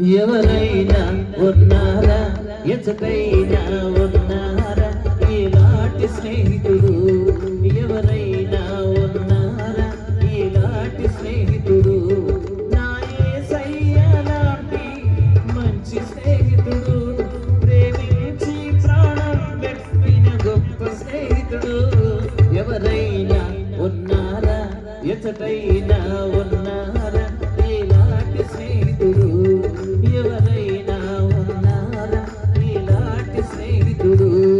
ఎవరైనా ఉన్నారా? ఎచటైనా ఉన్నారా? ఇలాంటి స్నేహితుడు. ఎవరైనా ఉన్నారా? ఇలాంటి స్నేహితుడు. నా యేసయ్య మంచి స్నేహితుడు. ప్రేమించి ప్రాణం పెట్టిన గొప్ప స్నేహితుడు. ఎవరైనా ఉన్నారా? ఎచటైనా ఉన్నారా స్నేహితుడు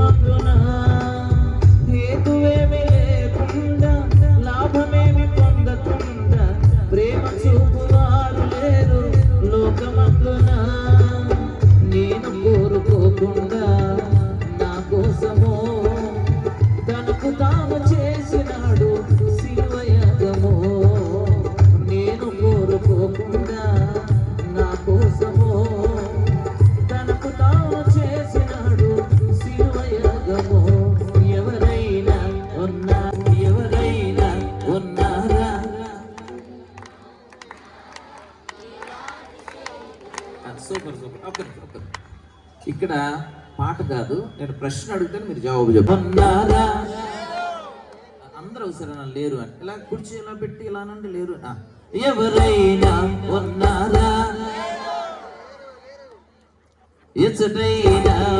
মাগলো না సూపర్ సూపర్. ఒక్క నిమిషం, ఒక్క. ఇక్కడ పాట కాదు నేను ప్రశ్న అడుగుతాను మీరు జవాబు చెప్పండి. ఉన్నారా అందరూ అవసరం లేరు అని. ఇలా కుర్చీ ఇలా పెట్టి ఇలా నుండి లేరు. ఎవరైనా ఉన్నారా? ఎచ్చటైనా ఉన్నారా